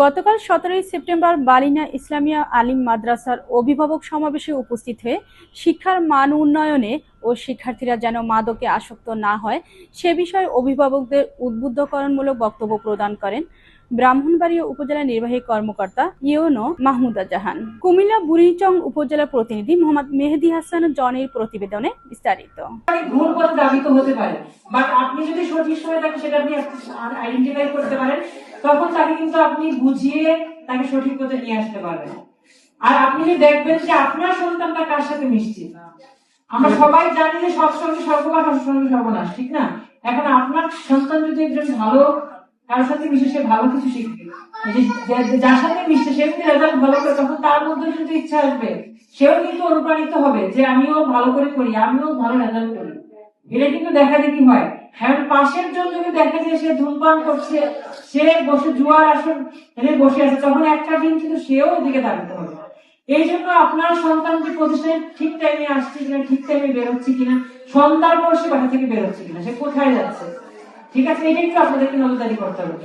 গতকাল সতেরোই সেপ্টেম্বর বালিনা ইসলামিয়া আলিম মাদ্রাসার অভিভাবক সমাবেশে উপস্থিত হয়ে শিক্ষার মান উন্নয়নে ও শিক্ষার্থীরা যেন মাদকে আসক্ত না হয়, সে বিষয়ে অভিভাবকদের উদ্বুদ্ধকরণমূলক বক্তব্য প্রদান করেন ব্রাহ্মণবাড়িয়া উপজেলা নির্বাহী কর্মকর্তা ইউনো মাহমুদা জাহান। কুমিল্লা বুড়িচং উপজেলা প্রতিনিধি মোহাম্মদ মেহেদি হাসান জনের প্রতিবেদনে বিস্তারিত। ভুল পথে দাবিত হতে পারে বাট আপনি যদি সঠিক সময় তাকে সেটা আপনি আইডেন্টিফাই করতে পারেন। আপনি বুঝিয়ে তাকে সঠিক পথে নিয়ে আসতে পারবেন। আর আপনি দেখবেন যে আপনার সন্তানটা কার সাথে মিশছে? আমরা সবাই জানি যে সবসঙ্গে সর্বনাশ অসঙ্গে সর্বনাশ, ঠিক না? এখন আপনার সন্তান যদি একজন ভালো কারোর সাথে মিশে সে ভালো কিছু শিখবে? যার সাথে মিশছে, সে যদি রেজাল্ট ভালো করে, তখন তার মধ্যে কিন্তু ইচ্ছা আসবে। সেও কিন্তু অনুপ্রাণিত হবে যে আমিও ভালো করে করি, আমিও ভালো রেজাল্ট করি। এটা কিন্তু দেখা দেখি হয়? এখন পাশের জন যদি দেখা যায় সে ধূমপান করছে, সে বসে জুয়ার আসন এনে বসে আছে, তখন একটা দিন কিন্তু সেও ওদিকে দাঁড়াতে হবে এই জন্য আপনার সন্তান যে প্রতিষ্ঠানে ঠিক টাইমে আসছে কিনা, ঠিক টাইমে বেরোচ্ছে কিনা সন্তান পর সে বাসা থেকে বেরোচ্ছে কিনা, সে কোথায় যাচ্ছে? ঠিক আছে, এটা একটু আপনাদেরকে নজরদারি করতে হবে।